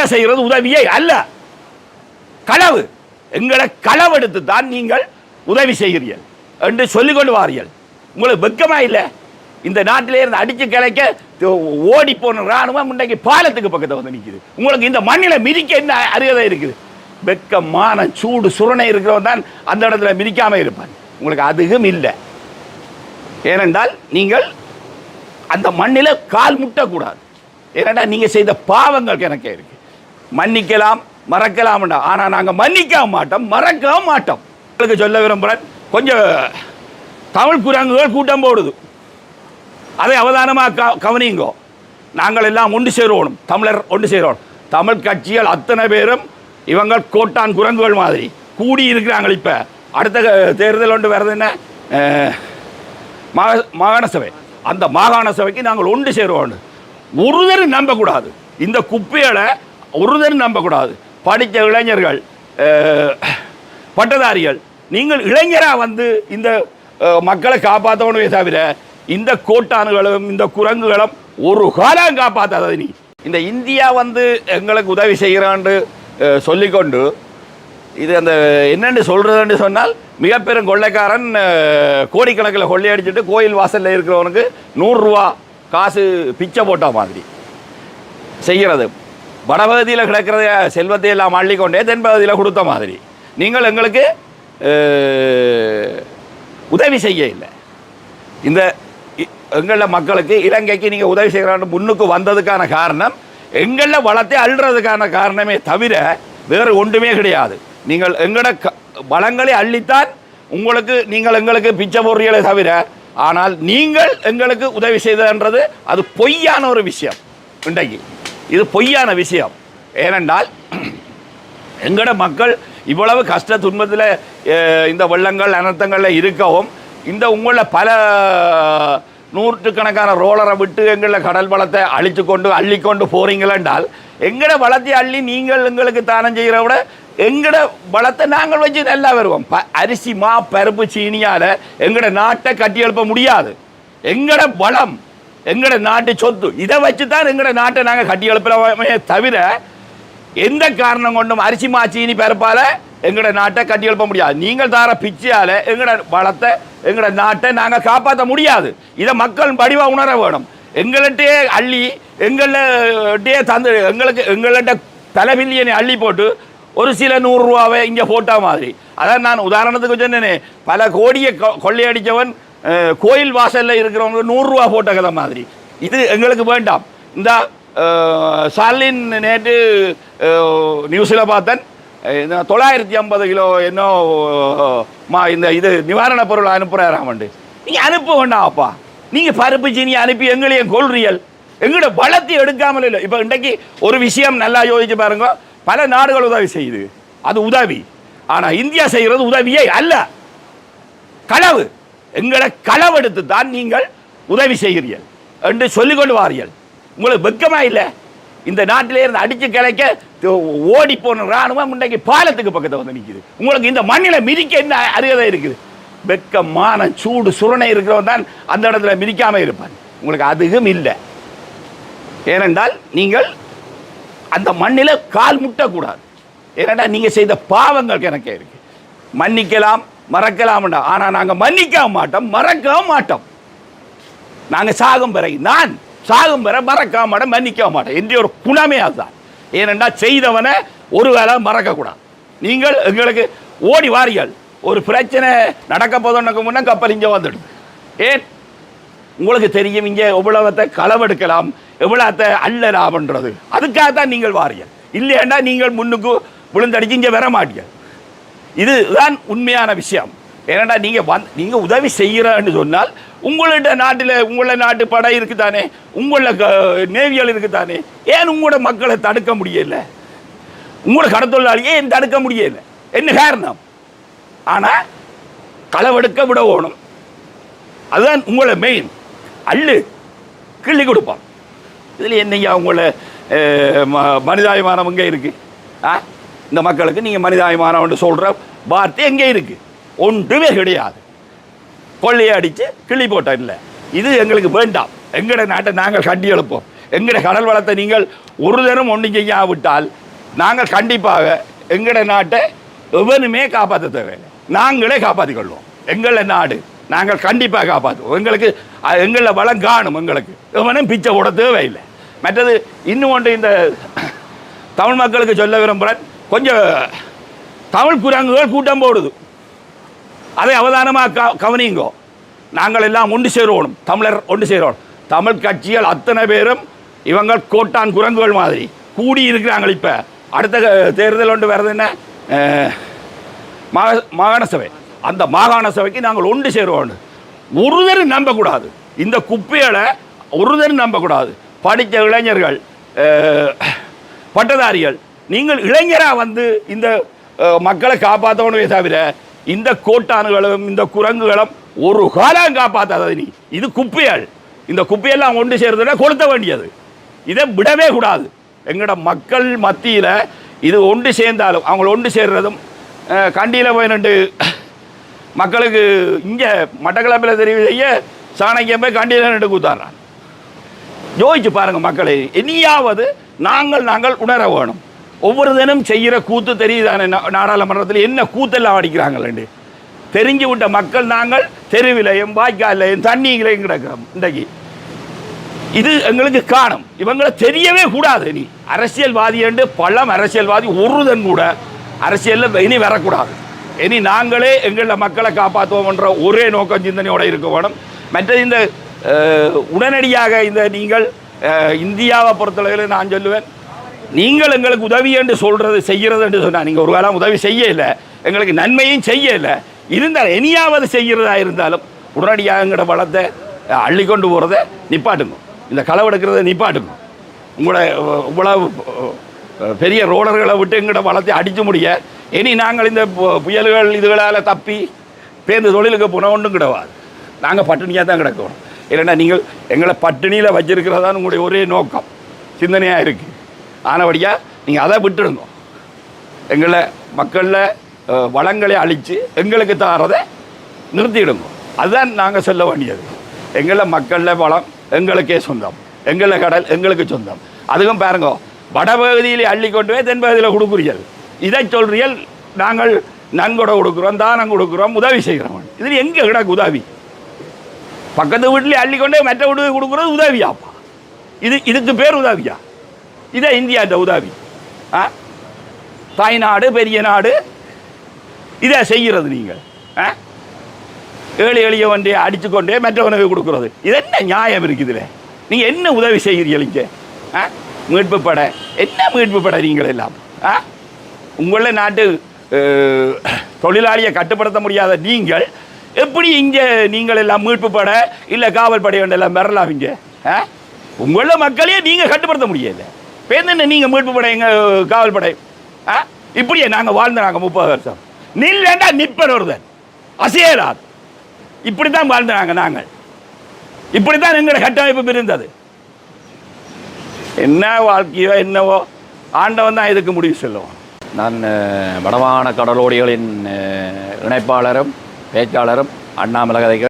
India செய்கிறது உதவியே அல்ல. களவு. எங்களை களவெடுத்து தான் நீங்கள் உதவி செய்கிறீர்கள் என்று சொல்லிக் கொண்டு உங்களுக்கு வெக்கமா இல்லை? இந்த நாட்டிலே இருந்து அடிச்சு கிளைக்க ஓடி போன ராணுவம் இன்றைக்கு பாலத்துக்கு பக்கத்தில் வந்து நிற்குது உங்களுக்கு இந்த மண்ணில் மிதிக்க என்ன அருகதை இருக்குது? வெக்கமான சூடு சுரணை இருக்கிறவன் தான் அந்த இடத்துல மிதிக்காம இருப்பான். உங்களுக்கு அதுவும் இல்லை. ஏனென்றால் நீங்கள் அந்த மண்ணில் கால் முட்டக்கூடாது. ஏனென்றா நீங்கள் செய்த பாவங்கள் கணக்கே இருக்கு. மன்னிக்கலாம் மறக்கலாம்டா. ஆனால் நாங்கள் மன்னிக்க மாட்டோம் மறக்க மாட்டோம். உங்களுக்கு சொல்ல விரும்புகிறேன் கொஞ்சம் தமிழ் குரங்குகள் கூட்டம் போடுது. அதை அவதானமாக க கவனிங்கோ. நாங்கள் எல்லாம் ஒன்று சேருவோம் தமிழர் ஒன்று சேருவோம். தமிழ் கட்சிகள் அத்தனை பேரும் இவங்க கோட்டான் குரங்குகள் மாதிரி கூடி இருக்கிறாங்க இப்போ. அடுத்த தேர்தல் ஒன்று வருது என்ன? மாகாண சபை. அந்த மாகாண சபைக்கு நாங்கள் ஒன்று சேருவோம். ஒருவரும் நம்பக்கூடாது. இந்த குப்பைகளை ஒருதர் நம்பக்கூடாது. படித்த இளைஞர்கள் பட்டதாரிகள் நீங்கள் இளைஞராக வந்து இந்த மக்களை காப்பாற்றணுமே தவிர இந்த கோட்டான்களும் இந்த குரங்குகளும் ஒரு காலம் காப்பாற்றாதது நீ. இந்த இந்தியா வந்து எங்களுக்கு உதவி செய்கிறான்னு சொல்லிக்கொண்டு இது அந்த என்னென்னு சொல்கிறதுன்னு சொன்னால் மிகப்பெரும் கொள்ளைக்காரன் கோடிக்கணக்கில் கொள்ளையடிச்சிட்டு கோயில் வாசலில் இருக்கிறவனுக்கு நூறுரூவா காசு பிச்சை போட்ட மாதிரி செய்கிறது. வடபகுதியில் கிடக்கிறத செல்வத்தை எல்லாம் அள்ளிக்கொண்டே தென்பகுதியில் கொடுத்த மாதிரி. நீங்கள் எங்களுக்கு உதவி செய்ய இல்லை. இந்த இ- எங்களில் மக்களுக்கு இலங்கைக்கு நீங்கள் உதவி செய்கிறான்னு முன்னுக்கு வந்ததுக்கான காரணம் எங்களில் வளத்தை அள்ளுறதுக்கான காரணமே தவிர வேறு ஒன்றுமே கிடையாது. நீங்கள் எங்களோட க வளங்களை அள்ளித்தான் உங்களுக்கு நீங்கள் எங்களுக்கு பிச்சை போடுறீங்களே தவிர ஆனால் நீங்கள் எங்களுக்கு உதவி செய்ததுன்றது அது பொய்யான ஒரு விஷயம். இன்றைக்கு இது பொய்யான விஷயம். ஏனென்றால் எங்களோட மக்கள் இவ்வளவு கஷ்ட துன்பத்தில் இந்த வெள்ளங்கள் அனர்த்தங்களில் இருக்கவும் இந்த உங்களில் பல நூற்றுக்கணக்கான ரோலரை விட்டு எங்களில் கடல் வளத்தை அழித்து கொண்டு அள்ளி கொண்டு போறீங்களென்றால் எங்கட வளத்தை அள்ளி நீங்கள் எங்களுக்கு தானம் செய்கிற விட எங்கட வளத்தை நாங்கள் வச்சு நல்லா வருவோம். ப அரிசி மா பருப்பு சீனியால் எங்கட நாட்டை கட்டி எழுப்ப முடியாது. எங்கட வளம் எங்கட நாட்டு சொத்து. இதை வச்சு தான் எங்கட நாட்டை நாங்கள் கட்டி எழுப்புறோமே தவிர எந்த காரணம் கொண்டும் அரிசி மாச்சினி சீனி எங்களோட எங்கட நாட்டை கட்டி எழுப்ப முடியாது. நீங்கள் தார பிச்சையால் எங்கட வளத்தை எங்கட நாட்டை நாங்கள் காப்பாற்ற முடியாது. இதை மக்கள் படிவாக உணர வேணும். எங்கள்கிட்டயே அள்ளி எங்கள்கிட்டயே தந்து எங்களுக்கு எங்கள்கிட்ட தலைபில்லியனை அள்ளி போட்டு ஒரு சில நூறுரூவாவை இங்கே போட்டா மாதிரி. அதான் நான் உதாரணத்துக்கு சொன்னேனே பல கோடியை கொ- கொள்ளையடிச்சவன் கோயில் வாசலில் இருக்கிறவங்க நூறுரூவா போட்ட கதை மாதிரி. இது எங்களுக்கு வேண்டாம். இந்த ஸ்டாலின் நேற்று நியூஸில் பார்த்தேன். இந்த தொள்ளாயிரத்தி ஐம்பது கிலோ என்னோ மா இந்த இது நிவாரணப் பொருள் அனுப்புகிறாராமண்டு நீங்கள் அனுப்ப வேண்டாம் அப்பா. நீங்கள் பருப்பு சீனி அனுப்பி எங்களையும் கொள்றியல் எங்களோட வளர்த்தி எடுக்காமல் இல்லை. இப்போ இன்றைக்கு ஒரு விஷயம் நல்லா யோசிச்சு பாருங்க. பல நாடுகள் உதவி செய்யுது. அது உதவி. ஆனால் இந்தியா செய்கிறது உதவியே அல்ல. களவு. எங்களை களவெடுத்து தான் நீங்கள் உதவி செய்கிறீர்கள் என்று சொல்லிக் கொண்டு உங்களுக்கு வெக்கமா இல்லை? இந்த நாட்டிலே இருந்து அடிச்சு கிளைக்க ஓடி போன ராணுவம் இன்றைக்கு பாலத்துக்கு பக்கத்தில் வந்து நிற்குது உங்களுக்கு இந்த மண்ணில் மிதிக்க என்ன அருகதை இருக்குது? வெக்கமான சூடு சுரணை இருக்கிறவன் தான் அந்த இடத்துல மிதிக்காமல் இருப்பான். உங்களுக்கு அதுவும் இல்லை. ஏனென்றால் நீங்கள் அந்த மண்ணில் கால் முட்டக்கூடாது. ஏனென்றால் நீங்கள் செய்த பாவங்கள் கணக்கே இருக்கு. மன்னிக்கலாம் மறக்கலாம்டா. ஆனால் நாங்கள் மன்னிக்க மாட்டோம் மறக்க மாட்டோம். நாங்கள் சாகும் பிறகு நான் சாகும் பிற மறக்க மாட்டேன் மன்னிக்க மாட்டேன். என்ற ஒரு குணமே அதுதான். ஏனென்றா செய்தவனை ஒரு வேளை மறக்கக்கூடாது. நீங்கள் எங்களுக்கு ஓடி வாரியல் ஒரு பிரச்சனை நடக்க போதுன்னு முன்னே கப்பல் இங்கே வந்துடும். ஏன்? உங்களுக்கு தெரியும் இங்கே எவ்வளவத்தை களவெடுக்கலாம் எவ்வளோத்தை அல்லலாம்ன்றது. அதுக்காக தான் நீங்கள் வாரியல் இல்லையாண்டா நீங்கள் முன்னுக்கு விழுந்தடிச்சு இங்கே வர மாட்டீங்க இதுதான் உண்மையான விஷயம். ஏன்னா நீங்கள் வந் நீங்கள் உதவி செய்கிறன்னு சொன்னால் உங்கள்ட்ட நாட்டில் உங்கள நாட்டு படை இருக்குதானே? உங்கள நேவியல் இருக்குதானே? ஏன் உங்களோட மக்களை தடுக்க முடியல? உங்களோட கடத்தொழிலாளி ஏன் தடுக்க முடியல? என்ன காரணம்? ஆனால் களவெடுக்க விட ஓணும் அதுதான் உங்களை மெயின் அள்ளு கிள்ளி கொடுப்பான் இதில் என்னையா உங்களை ம- மனிதாபிமானம் எங்கே இருக்குது ஆ? இந்த மக்களுக்கு நீங்கள் மனிதாபிமானம் சொல்கிற வார்த்தை எங்கே இருக்குது ஒன்றுமே கிடையாது. கொள்ளையை அடித்து கிள்ளி போட்ட இல்லை. இது எங்களுக்கு வேண்டாம். எங்கட நாட்டை நாங்கள் கட்டி எழுப்போம். எங்கட கடல் வளத்தை நீங்கள் ஒரு தினம் ஒன்றும் செய்யாவிட்டால் நாங்கள் கண்டிப்பாக எங்களோட நாட்டை எவனுமே காப்பாற்ற தேவையில்லை. நாங்களே காப்பாற்றிக்கொள்வோம் எங்கள நாடு நாங்கள் கண்டிப்பாக காப்பாற்றுவோம் எங்களுக்கு எங்களை வளம் காணும் எங்களுக்கு. எவனும் பிச்சை போட தேவையில்லை. மற்றது இன்னும் ஒன்று இந்த தமிழ் மக்களுக்கு சொல்ல விரும்புகிறேன். கொஞ்சம் தமிழ் குரங்குகள் கூட்டம் போடுது. அதை அவதானமாக க கவனிங்கோ. நாங்கள் எல்லாம் ஒன்று சேருவோம் தமிழர் ஒன்று சேருவோம். தமிழ் கட்சிகள் அத்தனை பேரும் இவங்க கோட்டான் குரங்குகள் மாதிரி கூடி இருக்கிறாங்க இப்போ. அடுத்த தேர்தல் ஒன்று வர்றது என்ன? மாகாண சபை. அந்த மாகாண சபைக்கு நாங்கள் ஒன்று சேருவோம். ஒருதரும் நம்பக்கூடாது. இந்த குப்பைகளை ஒருதரும் நம்பக்கூடாது. படித்த இளைஞர்கள் பட்டதாரிகள் நீங்கள் இளைஞராக வந்து இந்த மக்களை காப்பாற்றணுமே தவிர இந்த கோட்டானுகளும் இந்த குரங்குகளும் ஒரு காலம் காப்பாற்றாதது நீ. இது குப்பைகள் இந்த குப்பையெல்லாம் ஒன்று சேர்றதுனா கொளுத்த வேண்டியது. இதை விடவே கூடாது. எங்களோட மக்கள் மத்தியில் இது ஒன்று சேர்ந்தாலும் அவங்கள ஒன்று சேர்றதும் கண்டியில் போய் நண்டு மக்களுக்கு இங்கே மட்டக்களப்பில் தெரிவு செய்ய சாணக்கியம் போய் கண்டியில் நின்று கூத்தாடுறான் யோசிச்சு பாருங்கள் மக்களை இனியாவது நாங்கள் நாங்கள் உணர வேணும். ஒவ்வொரு தினம் செய்கிற கூத்து தெரியுதானே நா- நாடாளுமன்றத்தில் என்ன கூத்தெல்லாம் அடிக்கிறாங்களே தெரிஞ்சு விட்ட மக்கள் நாங்கள் தெருவிலையும் வாய்க்காலையும் தண்ணிகளையும் கிடக்கிறோம் இன்றைக்கு. இது எங்களுக்கு காணும் இவங்களை தெரியவே கூடாது இனி. அரசியல்வாதி என்று பழம் அரசியல்வாதி ஒருதன் கூட அரசியலில் இனி வரக்கூடாது. இனி நாங்களே எங்கள மக்களை காப்பாற்றுவோம்ன்ற ஒரே நோக்கம் சிந்தனையோடு இருக்க வேணும். மற்றது இந்த உடனடியாக இந்த நீங்கள் இந்தியாவை பொறுத்தளவில் நான் சொல்லுவேன் நீங்கள் எங்களுக்கு உதவி என்று சொல்கிறது செய்கிறது என்று சொன்னால் நீங்கள் ஒரு காலம் உதவி செய்யலை எங்களுக்கு நன்மையும் செய்யலை. இருந்தால் இனியாவது செய்கிறதா இருந்தாலும் உடனடியாக எங்களோட வளத்தை அள்ளி கொண்டு போகிறத நிப்பாட்டுங்க. இந்த களவெடுக்கிறத நிப்பாட்டுங்க. உங்களோட அஹ், இவ்வளவு பெரிய ரோடர்களை விட்டு எங்களோட வளத்தை அடித்து முடிய இனி நாங்கள் இந்த பு- புயல்கள் இதுகளால் தப்பி பேருந்து தொழிலுக்கு போன ஒன்றும் கிடவாது நாங்கள் பட்டினியாக தான் கிடக்கணும் இல்லைன்னா நீங்கள் எங்களை பட்டினியில் வச்சிருக்கிறதான் உங்களுடைய ஒரே நோக்கம். சிந்தனையாக இருக்குது ஆனபடியாக நீங்கள் அதை விட்டுடுங்க எங்களை மக்களில் வளங்களை அழித்து எங்களுக்கு தாரதை நிறுத்திடுங்க. அதுதான் நாங்கள் சொல்ல வேண்டியது. எங்களை மக்களில் வளம் எங்களுக்கே சொந்தம். எங்களை கடல் எங்களுக்கு சொந்தம். அதுவும் பாருங்க வடபகுதியிலே அள்ளி கொண்டு போய் தென்பகுதியில் கொடுக்குறீர்கள். இதை சொல்றீர்கள் நாங்கள் நன்கொடை கொடுக்குறோம் தானம் கொடுக்குறோம் உதவி செய்கிறோம் இதில் எங்கே கிடக்கு உதவி? பக்கத்து வீட்டிலே அள்ளி கொண்டே மற்ற வீட்டுக்கு கொடுக்குறது உதவியாப்பா. இது இதுக்கு பேர் உதவியா? இதே இந்தியா இந்த உதவி ஆ? தாய்நாடு பெரிய நாடு. இதை செய்கிறது நீங்கள். ஆ? ஏழை எளிய வண்டியை அடித்துக்கொண்டே மற்றவனுக்கு கொடுக்குறது. இது என்ன நியாயம் இருக்குதுல? நீங்கள் என்ன உதவி செய்கிறீங்க ஆ? மீட்பு படை. என்ன மீட்பு படை நீங்கள் எல்லாம்? ஆ? உங்கள நாட்டு தொழிலாளியை கட்டுப்படுத்த முடியாத நீங்கள் எப்படி இங்கே நீங்கள் எல்லாம் மீட்பு படை இல்லை காவல் படை எல்லாம் வரலாம் இங்கே? ஆ? உங்கள மக்களையே நீங்கள் கட்டுப்படுத்த முடியலை. பேருந்து நீங்கள் மீட்பு படை எங்க காவல் படை? ஆ? இப்படியே நாங்கள் வாழ்ந்த நாங்கள் முப்பது வருஷம் நில்லண்டா நிற்பர் ஒருதன் அசையலாது இப்படி தான் வாழ்ந்தாங்க நாங்கள். இப்படி தான் எங்களோட கட்டமைப்பு இருந்தது. என்ன வாழ்க்கையோ என்னவோ ஆண்டவன் தான் இதுக்கு முடிவு சொல்லுவோம் நான் வடமான கடலோடிகளின் இணைப்பாளரும் பேச்சாளரும் அண்ணாமலை கதைகள்